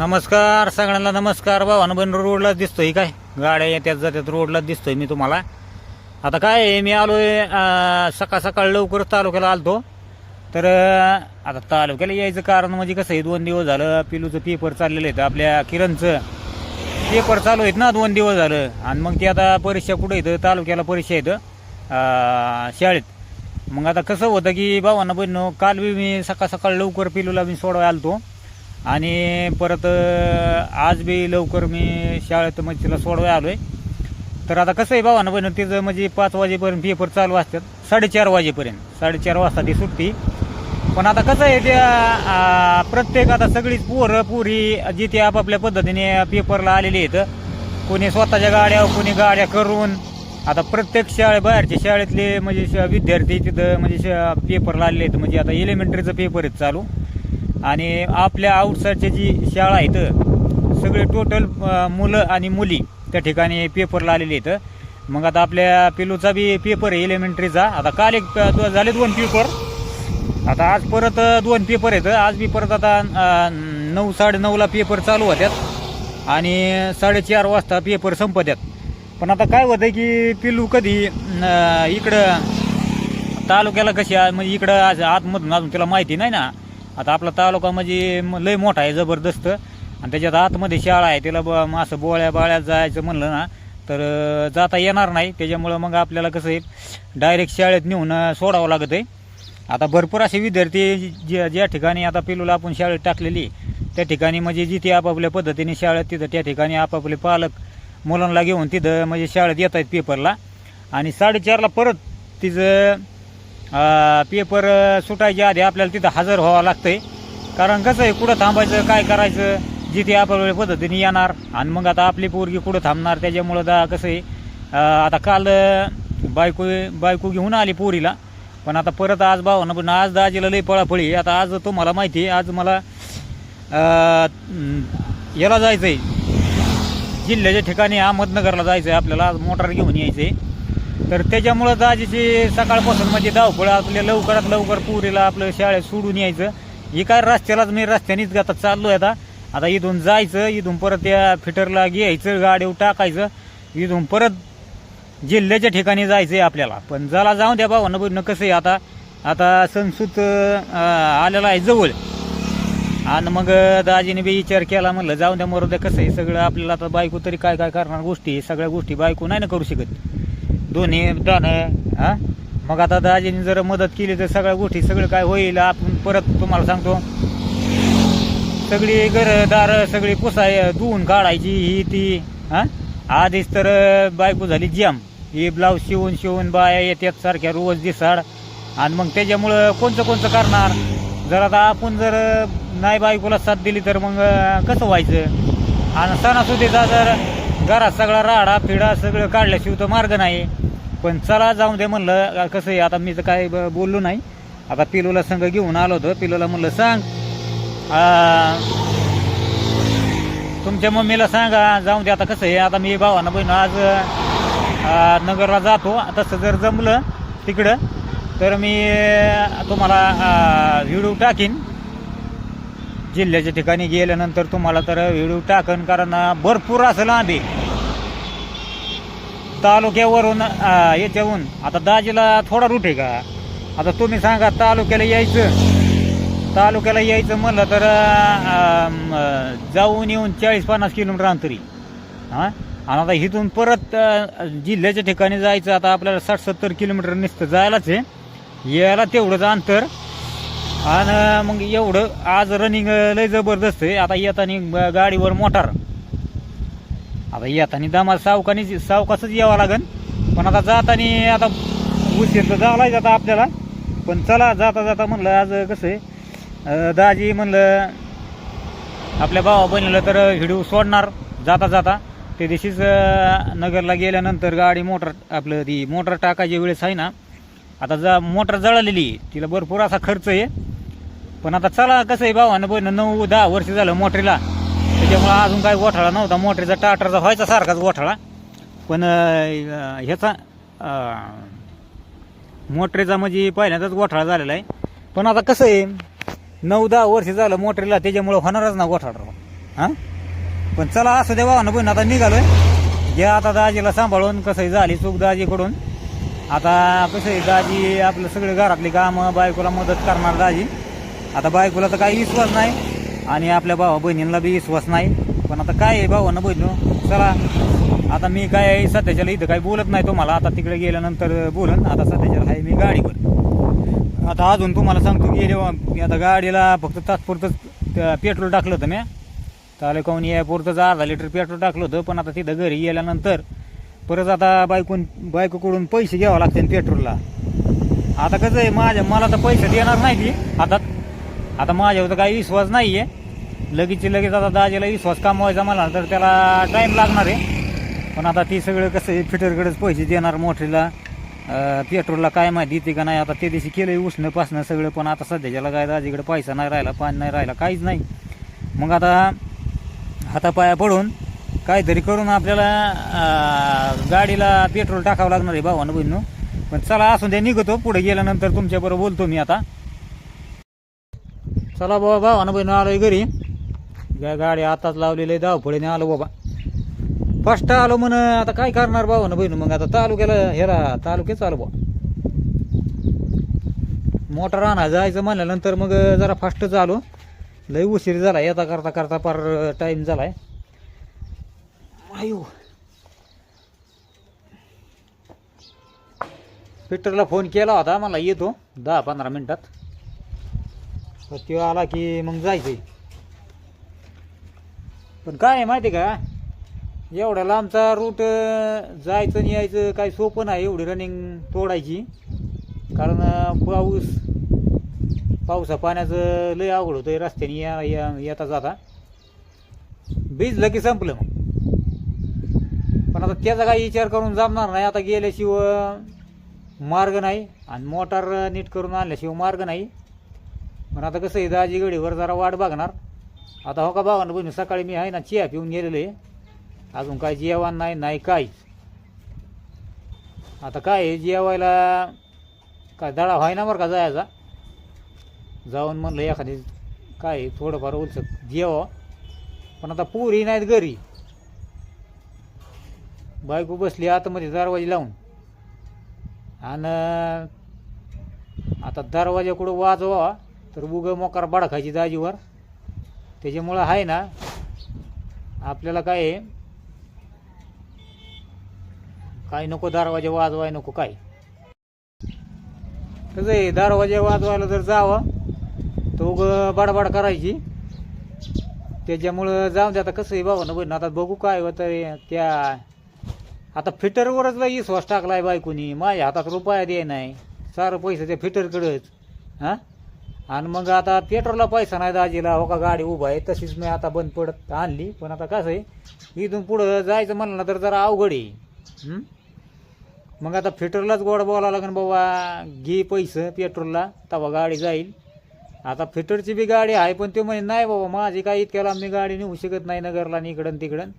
नमस्कार सगळ्यांना नमस्कार. भावानं बन रोडला दिसतोय काय? गाड्या येत्यात जात्यात रोडला दिसतोय मी तुम्हाला. आता काय आहे, मी आलो आहे सकाळ सकाळ लवकर तालुक्याला आलतो. तर आता तालुक्याला यायचं कारण म्हणजे कसं आहे दोन दिवस झालं पिलूचं पेपर चाललेलं आहेत आपल्या किरणचं पेपर चालू आहेत ना दोन दिवस झालं. आणि मग ती आता परीक्षा कुठं येतं तालुक्याला परीक्षा येतं शाळेत. मग आता कसं होतं की भावांना बहिण काल बी मी सकाळ सकाळ लवकर पिलूला मी सोडवायला आलतो. आणि परत आज बी लवकर मी शाळेत म्हणजे तिला आलो आलोय. तर आता कसं आहे भावानं पण तिचं म्हणजे पाच वाजेपर्यंत पेपर चालू असतात साडेचार वाजेपर्यंत. साडेचार वाजता ती सुट्टी पण आता कसं आहे त्या प्रत्येक आता सगळीच पोरं पुरी जिथे आपापल्या पद्धतीने पेपरला आलेली आहेत कोणी स्वतःच्या गाड्या कोणी गाड्या करून आता प्रत्येक शाळे बाहेरच्या शाळेतले म्हणजे श- विद्यार्थी तिथं म्हणजे श- पेपरला आलेले आहेत. म्हणजे आता एलिमेंटरीचं पेपर आहेत चालू. आणि आपल्या आउटसाईडच्या जी शाळा आहेत सगळे टोटल मुलं आणि मुली त्या ठिकाणी पेपरला आलेले आहेत. मग आता आपल्या पिलूचा बी पेपर आहे एलिमेंटरीचा आता काल एक झाले दोन पेपर आता आज परत दोन पेपर आहेत. आज बी परत आता नऊ साडेनऊला पेपर चालू होत्यात. आणि साडेचार वाजता पेपर संपत्यात. पण आता काय होतं की पिलू कधी इकडं तालुक्याला कशी आहे, म्हणजे इकडं आज आतमधून अजून तुला माहिती नाही ना? आता आपला तालुका म्हणजे लय मोठा आहे जबरदस्त. आणि त्याच्यात आतमध्ये शाळा आहे तिला ब असं बोळ्या बाळ्यात जायचं म्हणलं ना तर जाता येणार नाही. त्याच्यामुळं मग आपल्याला कसं आहे डायरेक्ट शाळेत नेऊन सोडावं लागत आहे. आता भरपूर असे विद्यार्थी ज्या ज्या ठिकाणी आता पिलूला आपण शाळेत टाकलेली त्या ठिकाणी म्हणजे जिथे आपापल्या पद्धतीने शाळेत तिथं त्या ठिकाणी आपापले पालक मुलांना घेऊन तिथं म्हणजे शाळेत येत आहेत पेपरला आणि साडेचारला परत तिचं पेपर सुटायच्या आधी आपल्याला तिथं हजर व्हावं लागतंय. कारण कसं आहे कुठं थांबायचं काय करायचं? जिथे आपल्या पद्धतीने येणार आणि मग आता आपली पोरगी कुठं थांबणार त्याच्यामुळं दा कसं आहे आता काल बायको बायको घेऊन आली पोरीला. पण आता परत आज भावानं पण आज दाजीला लई पळापळी आता आज तुम्हाला माहिती आहे आज मला याला जायचं आहे जिल्ह्याच्या ठिकाणी अहमदनगरला जायचं आहे आपल्याला आज मोटार घेऊन यायचं आहे तर त्याच्यामुळं दाजीची सकाळपासून म्हणजे धावपळ आपल्या लवकरात लवकर पुरीला आपलं शाळेत सोडून यायचं. हे काय रस्त्यालाच मी रस्त्यानेच आता चाललो आहे आता. आता इथून जायचं इथून परत त्या फिटरला घ्यायचं गाडीवर टाकायचं. इथून परत जिल्ह्याच्या ठिकाणी जायचं आहे आपल्याला. पण जाला जाऊ द्या भावानं बघणं कसं आहे आता. आता सणसूत आलेला आहे जवळ. आणि मग दाजीने बी विचार केला म्हणलं जाऊ द्या मरोद्या कसं आहे? सगळं आपल्याला आता बायको तरी काय काय करणार गोष्टी सगळ्या गोष्टी बायको नाही ना करू शकत. दोन्ही दाणं हा? मग आता दाजीने जर मदत केली तर सगळ्या गोष्टी सगळं काय होईल आपण परत तुम्हाला सांगतो. सगळी घरदार सगळी पुसाय धुवून काढायची ही ती हा? आधीच तर बायको झाली जॅम ही ब्लाऊज शिवून शिवून बाया येतात सारख्या रोज दिसाड. आणि मग त्याच्यामुळं कोणचं कोणचं करणार? जर आता आपण जर नाही बायकोला साथ दिली तर मग कसं व्हायचं? आणि सणासुदीचा जर घरात सगळा राडा फिडा सगळं काढल्याशिवाय तर मार्ग नाही. पण चला जाऊन दे म्हणलं. कसं आहे आता मी तर काय ब- बोललो नाही. आता पिलूला संघ घेऊन आलो होतो. पिलूला म्हणलं सांग. तुमच्या मम्मीला सांगा. जाऊन दे आता कसं आहे आता मी भावानं बहीण आज नगरला जातो. तसं जर जमलं तिकडं तर मी तुम्हाला व्हिडिओ टाकीन. जिल्ह्याच्या ठिकाणी गेल्यानंतर तुम्हाला तर व्हिडिओ टाकन कारण भरपूर असं लांबी तालुक्यावरून आ, याच्याहून. आता दाजीला थोडा रूट आहे का? आता तुम्ही सांगा तालुक्याला यायचं. तालुक्याला यायचं म्हणलं तर आ, म, जाऊन येऊन चाळीस पन्नास किलोमीटर अंतरी हां? आणि आता इथून परत जिल्ह्याच्या ठिकाणी जायचं आता आपल्याला साठ सत्तर किलोमीटर नुसतं जायलाच आहे. यायला तेवढंच अंतर. आणि मग एवढं आज रनिंग लय जबरदस्त आहे. आता येताना गाडीवर मोटार. आता येताना दमा सावकानी सावकासच यावं लागन. पण आता जाताना आता उशीर तर झालाय आता आपल्याला. पण चला जाता जाता म्हणलं आज कसं आहे? दाजी म्हणलं आपल्या भावा बहिणीला तर हिडू सोडणार जाता जाता. ते दिवशीच नगरला गेल्यानंतर गाडी मोटर आपलं ती मोटर टाकायच्या वेळेस आहे ना. आता जा मोटर जळालेली तिला भरपूर असा खर्च आहे. पण आता चला कसं आहे भावानं बहिणं नऊ दहा वर्ष झालं मोटरीला. त्यामुळं अजून काही गोठाळा नव्हता. मोटरीचा टाटरचा व्हायचा सारखाच गोठाळा. पण ह्याचा मोटरीचा म्हणजे पहिल्यांदाच गोठाळा झालेला आहे. पण आता कसं आहे नऊ दहा वर्ष झालं मोटरीला त्याच्यामुळं होणारच ना गोठाळा हां? पण चला असं दे वाहनं पण आता निघालोय. जे आता दाजीला सांभाळून कसं झाली चूक दाजीकडून. आता कसं आहे दाजी आपलं सगळे घरातली कामं बायकोला मदत करणार दाजी. आता बायकोला तर काही विश्वास नाही. आणि आपल्या भावा बहिणींना बी विश्वास नाही. पण आता काय आहे भावानं बहिणू चला आता मी काय सध्याच्याला इथं काही बोलत नाही तुम्हाला. आता तिकडे गेल्यानंतर बोलन आता सध्याच्याला आहे मी गाडीवर. आता अजून तुम्हाला सांगतो गेले मी आता गाडीला फक्त तात्पुरतंच पेट्रोल टाकलं होतं मी. त्याला काहून यापुरतंच अर्धा लिटर पेट्रोल टाकलं होतं पण आता तिथं घरी गेल्यानंतर परत आता बायकून बायकोकडून पैसे घ्यावं लागते पेट्रोलला. आता कसं आहे माझ्या मला तर पैसे देणार नाही ती हातात आता माझ्यावर तर काही विश्वास नाही आहे लगेच लगेच आता दाजीला विश्वास कमवायचा मला तर त्याला टाईम लागणार आहे. पण आता ती सगळं कसं आहे फिटरकडेच पैसे देणार मोठीला. पेट्रोलला काय माहिती येते का नाही आता ते दिवशी केलं उष्ण पासणं सगळं पण आता सध्याच्याला काय दाजीकडे पैसा नाही राहिला पाणी नाही राहिला काहीच नाही. मग आता हातापाया पडून काहीतरी करून आपल्याला गाडीला पेट्रोल टाकावं लागणार आहे भावानं बहिणू पण चला असून ते निघतो. पुढे गेल्यानंतर तुमच्याबरोबर बोलतो मी आता. चला बाबा भावानं बहिणू आलोय घरी. गा- गाडी आताच लावलेली आहे धावपळीने आलो बाबा. फर्स्ट आलो म्हण आता काय करणार भावानं बहिण? मग आता तालुक्याला हेरा तालुक्याच आलो बा मोटर आणा जायचं म्हणल्यानंतर मग जरा फास्टच आलो. लय उशीर झाला येता करता करता फार टाईम झालाय. आयो. फिटरला फोन केला होता मला येतो दहा पंधरा मिनिटात तो आला की मग जायचंय. पण काय आहे माहिती आहे का? एवढ्या लांबचा रूट जायचं आणि यायचं काही सोपं नाही एवढी रनिंग तोडायची. कारण पाऊस पावसा पाण्याचं लय अवघड होतं रस्त्याने या या- येता जाता. भिजलं की संपलं मग. पण आता त्याचा काही विचार करून जमणार नाही. आता गेल्याशिवाय मार्ग नाही आणि मोटार नीट करून आणल्याशिवाय मार्ग नाही. पण आता कसं आहे दाजी गडीवर जरा वाट बघणार. आता हो का भावानं बहिणी सकाळी मी आहे ना चिया पिऊन गेलेले आहे अजून काय जेवण नाही नाही काहीच आता काय आहे जेवायला काय दडा व्हाय ना बरं का जायचा? जाऊन म्हणलं एखादी काय आहे, थोडंफार उलसक जेवा. पण आता पुरी नाहीत घरी. बायको बसली आतमध्ये दरवाजे लावून. आणि आता दरवाजा कुठं वाजवा तर उगं मोकार बडखायची दाजीवर त्याच्यामुळं आहे ना आपल्याला काय आहे काय नको दरवाजे वाजवाय नको काय. कसं आहे दरवाजा वाजवायला जर जावं तो बडबड करायची. त्याच्यामुळं जाऊन दे आता कसं आहे बाबा ना बहिण आता बघू काय होतं त्या आता फिटरवरच लई विश्वास टाकलाय बायकोनी माझ्या हातात रुपया दे नाही सारं पैसे त्या फिटरकडेच हां? आणि मग आता पेट्रोलला पैसा नाही दाजीला हो का गाडी उभा आहे तशीच मी आता बंद पडत आणली. पण आता कसं आहे इथून पुढं जायचं म्हणलं ना तर जरा अवघड आहे. मग आता फिटरलाच गोड बोलावं लागेल बाबा घे पैसे पेट्रोलला तेव्हा गाडी जाईल. आता फिटरची बी गाडी आहे पण ते म्हणे नाही बाबा माझी काय इतक्या लांब मी गाडी नेऊ शकत नाही नगरला आणि इकडं तिकडं.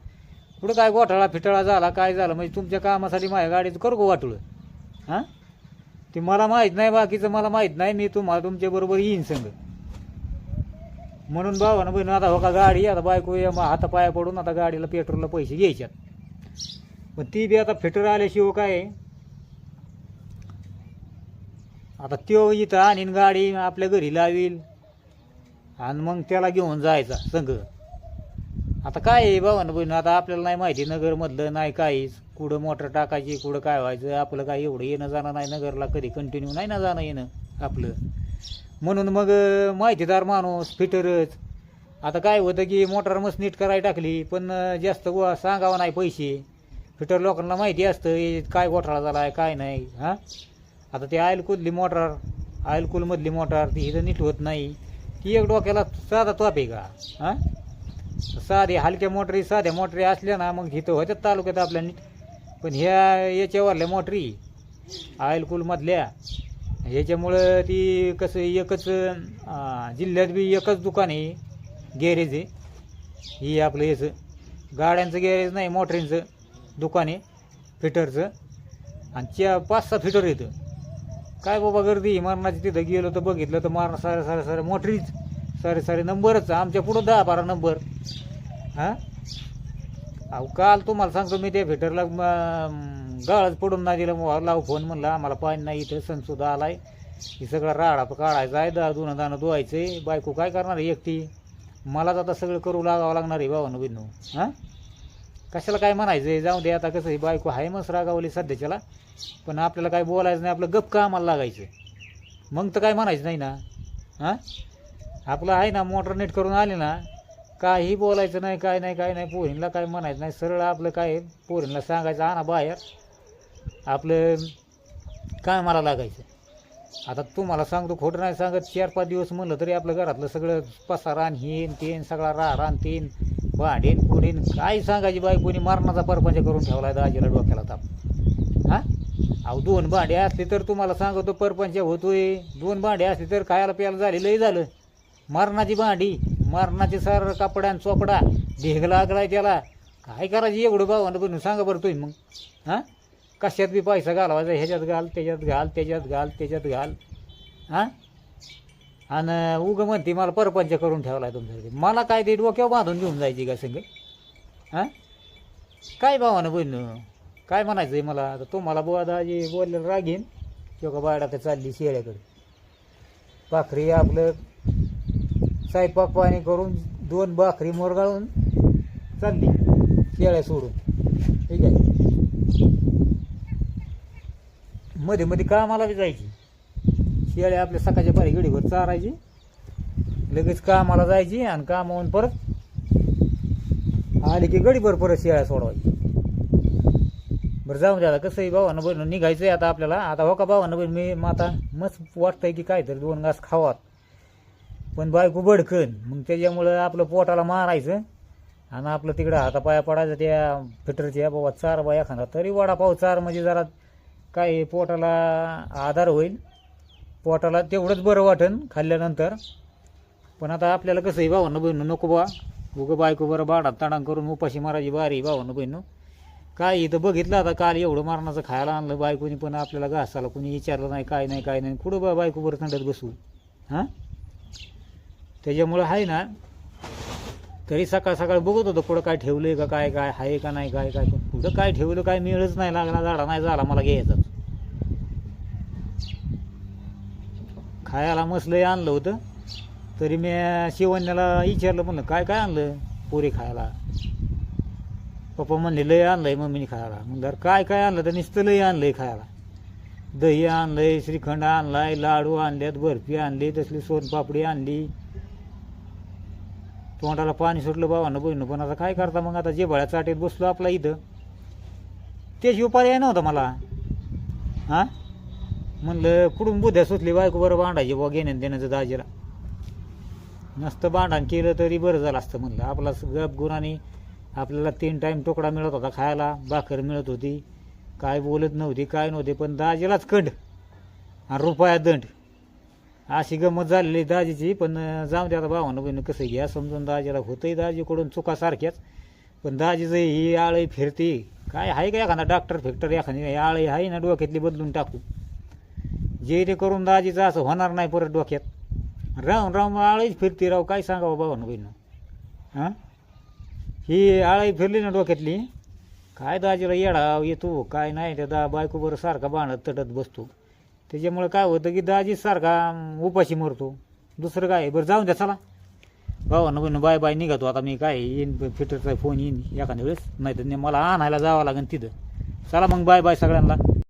पुढं काय गोठाळा फिटाळा झाला काय झालं? म्हणजे तुमच्या कामासाठी माझ्या गाडीचं करू गो वाटलं हां? ते मला माहीत नाही बाकीचं मला माहीत नाही मी तुम्हाला तुमच्याबरोबर येईन संग. म्हणून भावानं बहिण आता हो का गाडी आता बायको हाता मग पडून आता गाडीला पेट्रोलला पैसे घ्यायच्यात. पण ती बी आता फिटर आल्याशिवाय काय? आता त्यो इथं आणीन गाडी आपल्या घरी लावील. आणि मग त्याला घेऊन जायचा संघ आता काय आहे भावानं बहिण आता आपल्याला नाही माहिती नगरमधलं नाही काहीच. कुठं मोटर टाकायची कुठं काय व्हायचं आपलं काय एवढं येणं जाणं नाही नगरला कधी कंटिन्यू नाही ना जाणं येणं आपलं. म्हणून मग माहितीदार माणूस फिटरच. आता काय होतं की मोटर मस्त नीट करायला टाकली पण जास्त व सांगावं नाही पैसे. फिटर लोकांना माहिती असतं काय घोटाळा झाला आहे काय नाही हां? आता ते ऑइल कुदली मोटर ऑइल कुलमधली मोटर ती इथं नीट होत नाही. ती एक डोक्याला साधा तोप आहे का हां? साधे हलक्या मोटरी साध्या मोटरी असल्या ना मग इथं होत्यात तालुक्यात आपल्या नीट. पण ह्या याच्यावरल्या मोटरी. ऑइल कूलमधल्या ह्याच्यामुळं ती कसं एकच जिल्ह्यात बी एकच दुकान आहे गॅरेज आहे. ही आपलं याचं. गाड्यांचं गॅरेज नाही मोटरींचं दुकान आहे फिटरचं. आणि च्या पाच सहा फिटर येतं काय बाबा गर्दी मरणाची तिथं गेलो तर बघितलं तर मारणं सारे सारे सारे मोटरीच. सारे सारे नंबरच. आमच्या पुढं दहा बारा नंबर. हां? अहो काल तुम्हाला सांगतो मी त्या फिटरला गाळच पडून नाही दिलं. मग लाव फोन म्हणला आम्हाला पाणी नाही इथं सणसुद्धा आलाय. ही सगळा राडा काढायचा आहे दा दोन दाणं आहे बायको काय करणार आहे एकटी? मलाच आता सगळं करू लागावं लागणार आहे भावानं बिनू हां? कशाला काय म्हणायचं जाऊ दे आता कसं ही बायको आहे मस रागावली सध्याच्याला. पण आपल्याला काय बोलायचं नाही आपलं गप का आम्हाला लागायचं मग तर काय म्हणायचं नाही ना? हां? आपलं आहे ना मोटर नीट करून आले ना काही बोलायचं नाही काय नाही काय नाही. पोरींला काय म्हणायचं नाही. सरळ आपलं काय पोरींना सांगायचं आणा बाहेर. आपलं काय मला लागायचं? आता तुम्हाला सांगतो खोटं नाही सांगत. चार पाच दिवस म्हणलं तरी आपलं घरातलं सगळं पसारान हिन तेन सगळा राहरान तेन भांडेन पुढीन काय सांगायची बाई? कोणी मरणाचा परपंच करून ठेवला दाजीला डोक्याला ताप. हां? अहो दोन भांडे असले तर तुम्हाला सांगतो परपंच होतोय. दोन भांडे असले तर खायला प्यायला झालेलंही झालं. मरणाची भांडी. मरणाचे सर कपडा आणि चोपडा ढेग लागलाय त्याला. काय करायचं एवढं भावानं बनून? सांगा बरं तुम्ही मग. हां? कशात बी पैसा घालवायचा? ह्याच्यात घाल त्याच्यात घाल त्याच्यात घाल त्याच्यात घाल. हां? आणि उगं म्हणते मला परपंच करून ठेवलाय तुमच्याकडे मला काय ते डोक्यावर बांधून घेऊन जायची का संग? हां? काय भावानं बहिण काय म्हणायचं आहे मला? आता तुम्हाला बुवा दाजी बोललेलं रागीन. किंवा बायडा तर चालली शेळ्याकडे. भाकरी आपलं स्वयंपाक पाणी करून दोन भाकरी मोरगाळून चालली. शेळ्या सोडून. ठीक आहे? मध्ये मध्ये कामाला बी जायची. शेळ्या आपल्या सकाळच्या पारी गडीभर चारायची. लगेच कामाला जायची आणि कामावून परत आली की गडीभर परत शेळ्या सोडवायची. बरं जाऊन द्या आता. कसंही भावानं बहिण निघायचं आहे आता आपल्याला. आता हो का भावानं बहीण मी मग आता मस्त वाटतंय की काय तरी दोन घास खावात. पण बायको बडकन मग त्याच्यामुळं आपलं पोटाला मारायचं आणि आपलं तिकडं हातापाया पडायचं त्या फिटरच्या बाबा चार बाया खाणार तरी वडापाव चार म्हणजे जरा काय पोटाला आधार होईल. पोटाला तेवढंच बरं वाटन खाल्ल्यानंतर. पण आता आपल्याला कसंही भावानं बहिणू नको बा. उगं बायको बरं बाडात ताडांग करून उपाशी मारायची बारी भावानं बहिणू काय इथं बघितलं आता काल एवढं मारणाचं खायला आणलं बायकोनी पण आपल्याला घासाला कोणी विचारलं नाही काय नाही काय नाही. कुठं बा बायको बरं थंडत बसू? हां? त्याच्यामुळं आहे ना तरी सकाळ सकाळ बघत होतो कुठं काय ठेवलं आहे का काय काय आहे का नाही काय काय पण कुठं काय ठेवलं काय मिळच नाही लागला झाडा नाही झाला मला घ्यायचा. खायला मसलंही आणलं होतं तरी मी शिवण्याला विचारलं म्हणलं काय काय आणलं पोरी खायला? पप्पा म्हणले लय आणलंय मम्मीने खायला. म्हणलं काय काय आणलं तर नुसतं लय आणलंय खायला. दही आणलंय श्रीखंड आणलाय लाडू आणल्यात बर्फी आणली तसली सोनपापडी आणली तोंडाला पाणी सुटलं बाबांना बहिणं पण आता काय करता मग? आता जे भळ्या चाटीत बसलो आपला इथं. त्याशिवाय पर्याय नव्हता मला. हां? म्हणलं कुठून बुद्ध्या सुचली बायको बरं भांडायची बुवा घेण्यान देण्याचं दाजीला. नसतं भांडण केलं तरी बरं झालं असतं म्हणलं. आपला गप गुणाने आपल्याला तीन टाईम तुकडा मिळत होता खायला भाकर मिळत होती. काय बोलत नव्हती काय नव्हते पण दाजीलाच कंड. आणि रुपया दंड. अशी गंमत झालेली दाजीची पण जाऊन द्या आता भावानं बहिणी कसं घ्या समजून दाजीला होतंय दाजीकडून चुका सारख्याच. पण दाजीचं ही आळी फिरती काय आहे का एखादा डॉक्टर फिक्टर एखादी? आळी आहे ना डोक्यातली बदलून टाकू. जे ते करून दाजीचं असं होणार नाही परत डोक्यात. राहून राहून आळीच फिरती राहू काय सांगावं भावानं बहिणं? हां? ही आळी फिरली ना डोक्यातली काय दाजीला येडा येतो काय नाही त्या दा बायको बरं सारखा बाणत तटत बसतो. त्याच्यामुळे काय होतं की दाजी सारखा उपाशी मरतो. दुसरं काय? बरं जाऊन द्या चला. भावानं बहिणं बाय बाय निघतो आता मी काय येईन फिटरचा फोन येईन एखाद्या वेळेस. नाही तर मला आणायला जावं लागेल तिथं. चला मग बाय बाय सगळ्यांना.